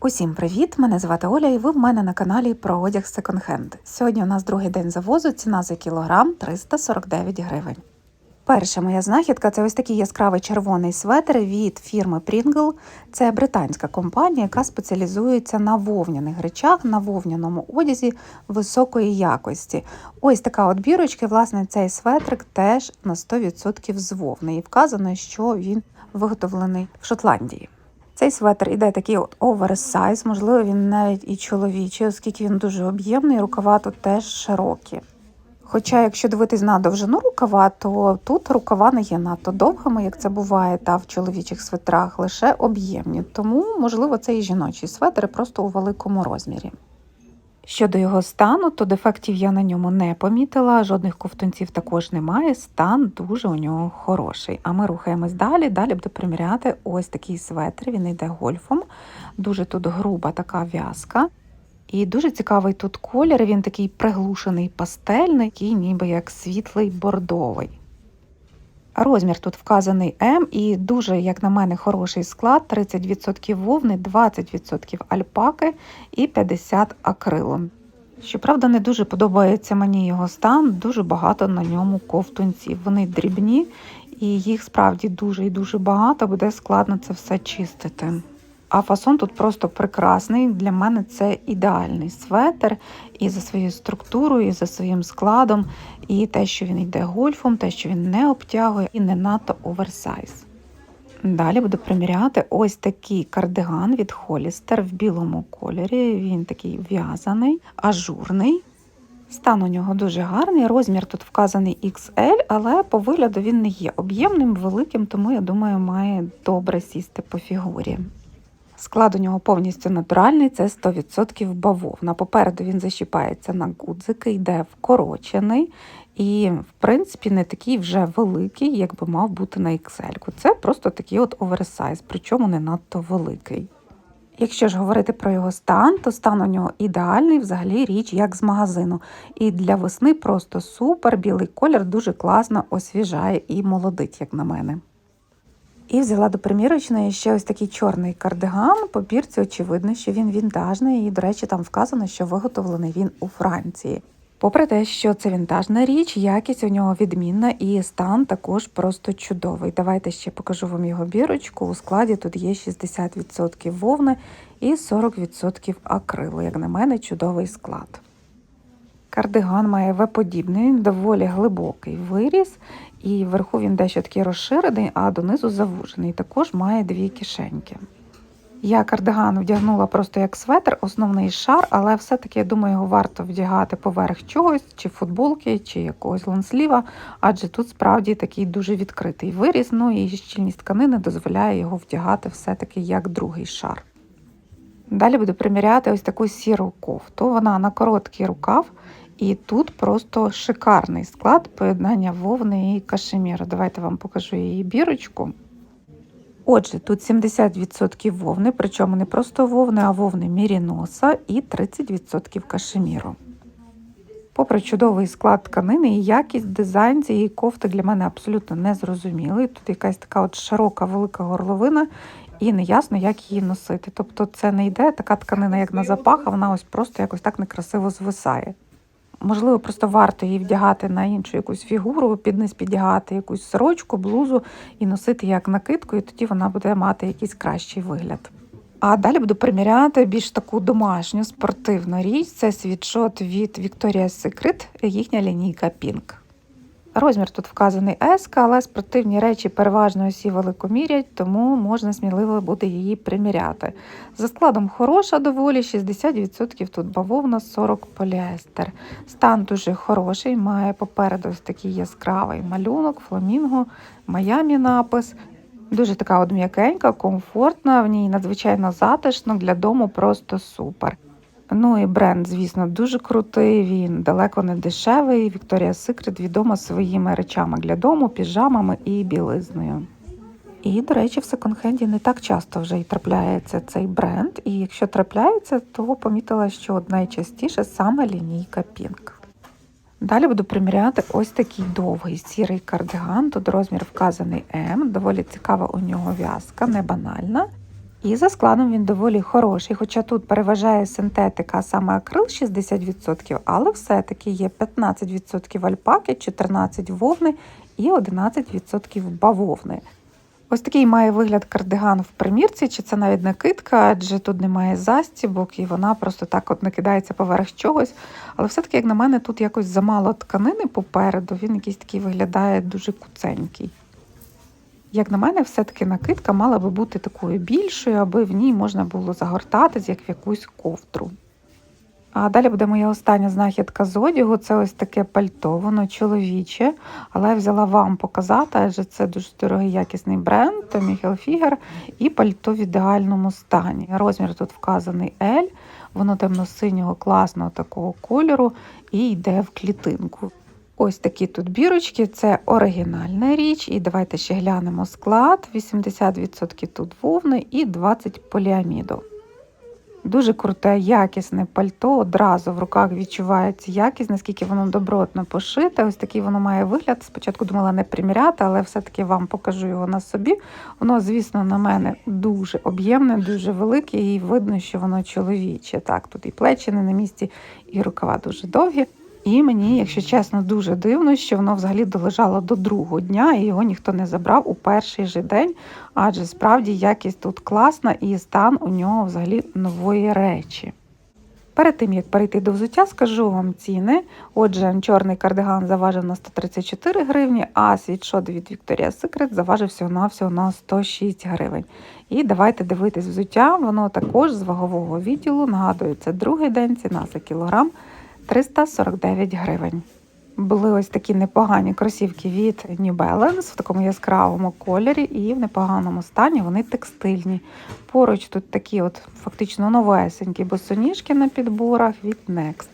Усім привіт! Мене звати Оля, і ви в мене на каналі про одяг секонд-хенд. Сьогодні у нас другий день завозу, ціна за кілограм 349 гривень. Перша моя знахідка це ось такий яскравий червоний светр від фірми Pringle. Це британська компанія, яка спеціалізується на вовняних речах, на вовняному одязі високої якості. Ось така от бірочка, власне, цей светрик теж на 100% з вовни. І вказано, що він виготовлений в Шотландії. Цей светр іде такий от оверсайз, можливо, він навіть і чоловічий, оскільки він дуже об'ємний, рукава тут теж широкі. Хоча, якщо дивитись на довжину рукава, то тут рукава не є надто довгими, як це буває, та в чоловічих светрах лише об'ємні. Тому, можливо, це і жіночий светр просто у великому розмірі. Щодо його стану, то дефектів я на ньому не помітила, жодних ковтунців також немає. Стан дуже у нього хороший. А ми рухаємось далі. Далі буду приміряти ось такий светр. Він йде гольфом. Дуже тут груба така в'язка. І дуже цікавий тут колір. Він такий приглушений пастельний, який ніби як світлий бордовий. Розмір тут вказаний М і дуже, як на мене, хороший склад: 30% вовни, 20% альпаки і 50% акрилу. Щоправда, не дуже подобається мені його стан, дуже багато на ньому ковтунців. Вони дрібні і їх справді дуже і дуже багато, буде складно це все чистити. А фасон тут просто прекрасний. Для мене це ідеальний светр і за своєю структурою, і за своїм складом, і те, що він йде гольфом, те, що він не обтягує і не надто оверсайз. Далі буду приміряти ось такий кардиган від Холістер в білому кольорі. Він такий в'язаний, ажурний. Стан у нього дуже гарний. Розмір тут вказаний XL, але по вигляду він не є об'ємним, великим, тому я думаю, має добре сісти по фігурі. Склад у нього повністю натуральний, це 100% бавовна. Попереду він защіпається на гудзики, йде вкорочений і, в принципі, не такий вже великий, як би мав бути на XL. Це просто такий от оверсайз, причому не надто великий. Якщо ж говорити про його стан, то стан у нього ідеальний, взагалі річ як з магазину. І для весни просто супер, білий колір дуже класно освіжає і молодить, як на мене. І взяла до примірочної ще ось такий чорний кардиган. По бірці очевидно, що він вінтажний, і, до речі, там вказано, що виготовлений він у Франції. Попри те, що це вінтажна річ, якість у нього відмінна і стан також просто чудовий. Давайте ще покажу вам його бірочку. У складі тут є 60% вовни і 40% акрилу. Як на мене, чудовий склад. Кардиган має В-подібний, доволі глибокий виріс, і вверху він дещо такий розширений, а донизу завужений. Також має дві кишеньки. Я кардиган вдягнула просто як светр, основний шар, але все-таки я думаю, його варто вдягати поверх чогось, чи футболки, чи якогось лонсліва, адже тут справді такий дуже відкритий виріс, ну і щільність тканини дозволяє його вдягати все-таки як другий шар. Далі буду приміряти ось таку сіру кофту. Вона на короткий рукав, і тут просто шикарний склад поєднання вовни і кашеміру. Давайте вам покажу її бірочку. Отже, тут 70% вовни, причому не просто вовни, а вовни міріноса і 30% кашеміру. Попри чудовий склад тканини і якість, дизайн цієї кофти для мене абсолютно не зрозумілий. Тут якась така от широка велика горловина, і неясно, як її носити. Тобто це не йде така тканина, як на запах, а вона ось просто якось так некрасиво звисає. Можливо, просто варто її вдягати на іншу якусь фігуру, під низ піддягати якусь сорочку, блузу і носити як накидку, і тоді вона буде мати якийсь кращий вигляд. А далі буду приміряти більш таку домашню спортивну річ. Це світшот від Victoria's Secret, їхня лінійка Pink. Розмір тут вказаний S, але спортивні речі переважно усі велико мірять, тому можна сміливо буде її приміряти. За складом хороша доволі, 60% тут бавовна, 40 поліестер. Стан дуже хороший, має попереду ось такий яскравий малюнок, фламінго, Майамі напис. Дуже така от м'якенька, комфортна, в ній надзвичайно затишно, для дому просто супер. Ну і бренд, звісно, дуже крутий. Він далеко не дешевий. Victoria's Secret відома своїми речами для дому, піжамами і білизною. І, до речі, в секонд-хенді не так часто вже й трапляється цей бренд. І якщо трапляється, то помітила, що найчастіше саме лінійка Pink. Далі буду приміряти ось такий довгий сірий кардиган. Тут розмір вказаний М, доволі цікава у нього в'язка, не банальна. І за складом він доволі хороший, хоча тут переважає синтетика, а саме акрил 60%, але все-таки є 15% альпаки, 14% вовни і 11% бавовни. Ось такий має вигляд кардиган в примірці, чи це навіть накидка, адже тут немає застібок, і вона просто так от накидається поверх чогось. Але все-таки, як на мене, тут якось замало тканини попереду, він якийсь такий виглядає дуже куценький. Як на мене, все-таки накидка мала би бути такою більшою, аби в ній можна було загортатись, як в якусь ковдру. А далі буде моя остання знахідка з одягу. Це ось таке пальто, воно чоловіче, але я взяла вам показати, адже це дуже дорогий якісний бренд Tommy Hilfiger і пальто в ідеальному стані. Розмір тут вказаний L, воно темно-синього, класного такого кольору і йде в клітинку. Ось такі тут бірочки, це оригінальна річ. І давайте ще глянемо склад: 80% тут вовни і 20% поліаміду. Дуже круте, якісне пальто. Одразу в руках відчувається якість, наскільки воно добротно пошите. Ось такий воно має вигляд. Спочатку думала не приміряти, але все-таки вам покажу його на собі. Воно, звісно, на мене дуже об'ємне, дуже велике, і видно, що воно чоловіче. Так, тут і плечі не на місці, і рукава дуже довгі. І мені, якщо чесно, дуже дивно, що воно взагалі долежало до другого дня, і його ніхто не забрав у перший же день, адже справді якість тут класна і стан у нього взагалі нової речі. Перед тим, як перейти до взуття, скажу вам ціни. Отже, чорний кардиган заважив на 134 гривні, а світшот від Victoria's Secret заважив всього-навсього на 106 гривень. І давайте дивитись взуття, воно також з вагового відділу. Нагадую, це другий день, ціна за кілограм. 349 гривень. Були ось такі непогані кросівки від New Balance в такому яскравому кольорі і в непоганому стані вони текстильні. Поруч тут такі от фактично новесенькі босоніжки на підборах від Next.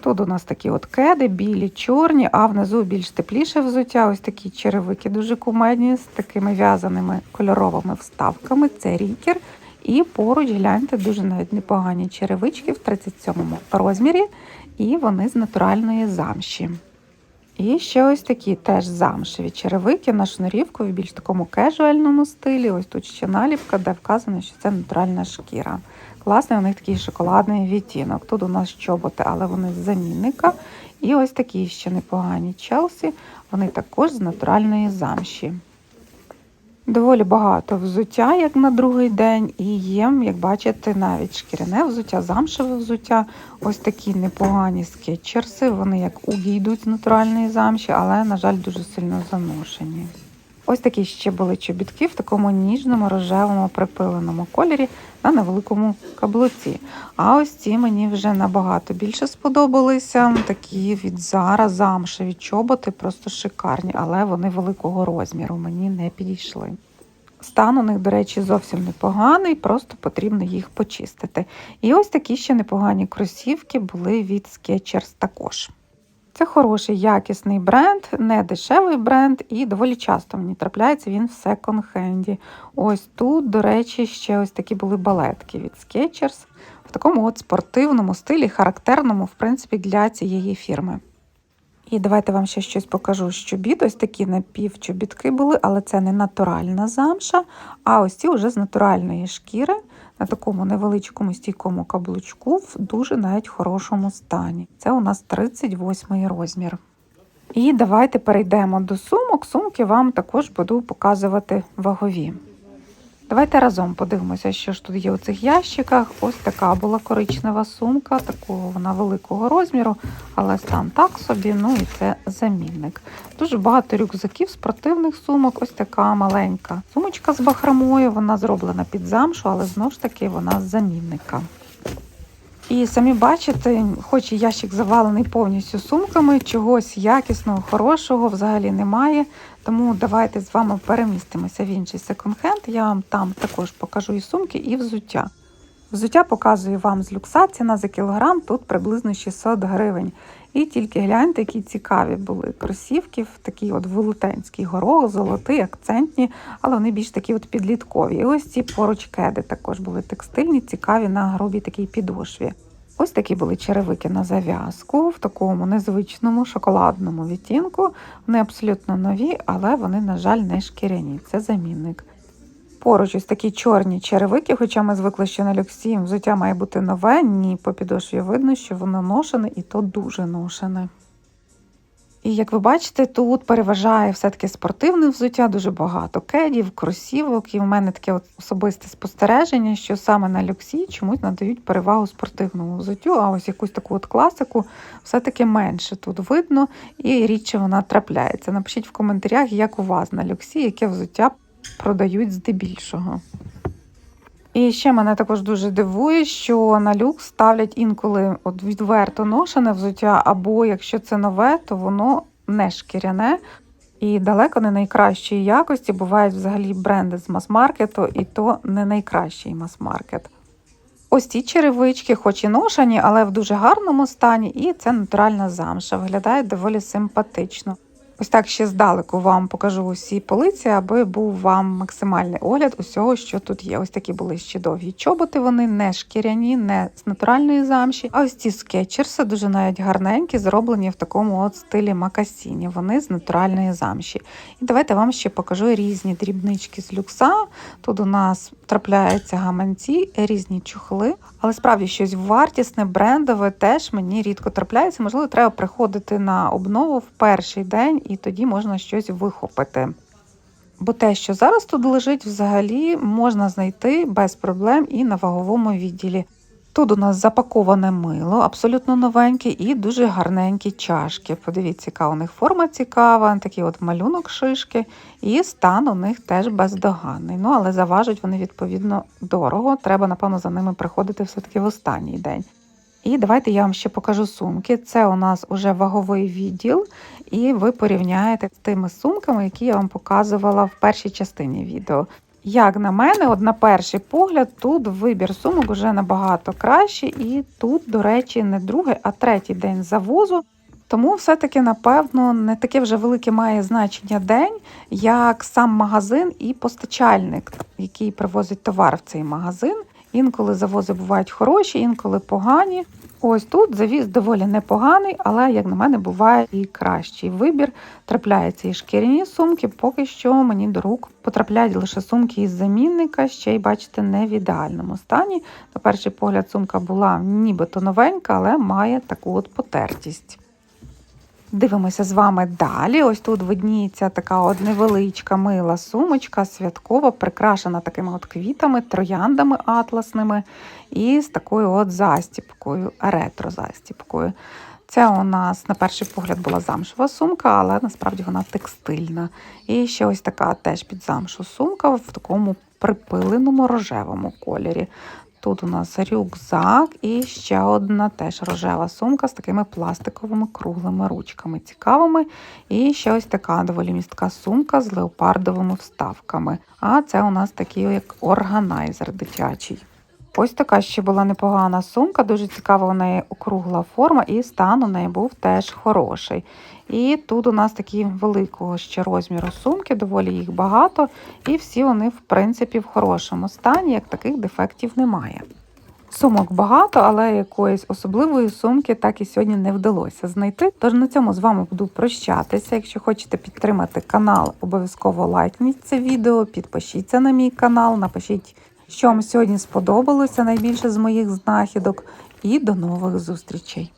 Тут у нас такі от кеди, білі, чорні, а внизу більш тепліше взуття. Ось такі черевики дуже кумедні з такими в'язаними кольоровими вставками. Це рікер. І поруч гляньте дуже навіть непогані черевички в 37 розмірі, і вони з натуральної замші. І ще ось такі теж замшеві черевики на шнурівку в більш такому кежуальному стилі. Ось тут ще наліпка, де вказано, що це натуральна шкіра. Класний у них такий шоколадний відтінок. Тут у нас чоботи, але вони з замінника. І ось такі ще непогані челсі, вони також з натуральної замші. Доволі багато взуття, як на другий день, і є, як бачите, навіть шкіряне взуття, замшеве взуття. Ось такі непогані скетчерси. Вони як угі йдуть з натуральної замші, але, на жаль, дуже сильно заношені. Ось такі ще були чобітки в такому ніжному рожевому припиленому кольорі на невеликому каблуці. А ось ці мені вже набагато більше сподобалися. Такі від Зара замшеві чоботи, просто шикарні, але вони великого розміру мені не підійшли. Стан у них, до речі, зовсім непоганий, просто потрібно їх почистити. І ось такі ще непогані кросівки були від Skechers також. Це хороший якісний бренд, не дешевий бренд, і доволі часто мені трапляється він в секонд-хенді. Ось тут, до речі, ще ось такі були балетки від Skechers в такому от спортивному стилі, характерному, в принципі, для цієї фірми. І давайте вам ще щось покажу з чобіт. Ось такі напівчобітки були, але це не натуральна замша, а ось ці вже з натуральної шкіри на такому невеличкому стійкому каблучку в дуже навіть хорошому стані. Це у нас 38 розмір. І давайте перейдемо до сумок. Сумки вам також буду показувати вагові. Давайте разом подивимося, що ж тут є у цих ящиках. Ось така була коричнева сумка, такого вона великого розміру, але стан так собі, ну і це замінник. Дуже багато рюкзаків, спортивних сумок. Ось така маленька сумочка з бахрамою, Вона зроблена під замшу, але знову ж таки вона з замінника. І самі бачите, хоч і ящик завалений повністю сумками, чогось якісного, хорошого взагалі немає. Тому давайте з вами перемістимося в інший секонд-хенд. Я вам там також покажу і сумки, і взуття. Взуття показую вам з люкса, ціна за кілограм, тут приблизно 600 гривень. І тільки гляньте, які цікаві були кросівки, такий от велетенський горох, золотий, акцентні, але вони більш такі от підліткові. І ось ці поруч кеди також були текстильні, цікаві на грубій такій підошві. Ось такі були черевики на зав'язку в такому незвичному шоколадному відтінку. Вони абсолютно нові, але вони, на жаль, не шкіряні. Це замінник. Поруч ось такі чорні черевики, хоча ми звикли, що на люксі взуття має бути нове. Ні, по підошві видно, що воно ношене і то дуже ношене. І як ви бачите, тут переважає все-таки спортивне взуття, дуже багато кедів, кросівок. І в мене таке от особисте спостереження, що саме на люксі чомусь надають перевагу спортивному взуттю, а ось якусь таку от класику все-таки менше тут видно і рідше вона трапляється. Напишіть в коментарях, як у вас на люксі, яке взуття продають здебільшого. І ще мене також дуже дивує, що на люкс ставлять інколи от відверто ношене взуття, або якщо це нове, то воно не шкіряне і далеко не найкращої якості. Бувають взагалі бренди з мас-маркету, і то не найкращий мас-маркет. Ось ці черевички, хоч і ношені, але в дуже гарному стані, і це натуральна замша. Виглядає доволі симпатично. Ось так ще здалеку вам покажу усі полиці, аби був вам максимальний огляд усього, що тут є. Ось такі були ще довгі чоботи, вони не шкіряні, не з натуральної замші. А ось ці скетчерси дуже навіть гарненькі, зроблені в такому от стилі макасіні. Вони з натуральної замші. І давайте вам ще покажу різні дрібнички з люкса. Тут у нас трапляються гаманці, різні чухли, але справді щось вартісне, брендове теж мені рідко трапляється. Можливо, треба приходити на обнову в перший день, і тоді можна щось вихопити. Бо те, що зараз тут лежить, взагалі можна знайти без проблем і на ваговому відділі. Тут у нас запаковане мило, абсолютно новеньке, і дуже гарненькі чашки. Подивіться, яка у них форма цікава, такий от малюнок шишки, і стан у них теж бездоганний. Ну, але заважать вони відповідно дорого. Треба, напевно, за ними приходити все-таки в останній день. І давайте я вам ще покажу сумки. Це у нас уже ваговий відділ, і ви порівняєте з тими сумками, які я вам показувала в першій частині відео. Як на мене, от на перший погляд, тут вибір сумок вже набагато кращий, і тут, до речі, не другий, а третій день завозу. Тому все-таки, напевно, не таке вже велике має значення день, як сам магазин і постачальник, який привозить товар в цей магазин. Інколи завози бувають хороші, інколи погані. Ось тут завіз доволі непоганий, але, як на мене, буває і кращий вибір. Трапляються і шкіряні сумки, поки що мені до рук потрапляють лише сумки із замінника, ще й, бачите, не в ідеальному стані. На перший погляд, сумка була нібито новенька, але має таку от потертість. Дивимося з вами далі. Ось тут видніється така от невеличка мила сумочка, святкова, прикрашена такими от квітами, трояндами атласними і з такою от застіпкою, ретро-застіпкою. Це у нас, на перший погляд, була замшова сумка, але насправді вона текстильна. І ще ось така теж під замшу сумка в такому припиленому рожевому кольорі. Тут у нас рюкзак і ще одна теж рожева сумка з такими пластиковими круглими ручками цікавими. І ще ось така доволі містка сумка з леопардовими вставками. А це у нас такий як органайзер дитячий. Ось така ще була непогана сумка, дуже цікава у неї округла форма, і стан у неї був теж хороший. І тут у нас такі великого ще розміру сумки, доволі їх багато, і всі вони, в принципі, в хорошому стані, як таких дефектів немає. Сумок багато, але якоїсь особливої сумки так і сьогодні не вдалося знайти. Тож на цьому з вами буду прощатися. Якщо хочете підтримати канал, обов'язково лайкніть це відео, підпишіться на мій канал, напишіть, що вам сьогодні сподобалося найбільше з моїх знахідок. І до нових зустрічей!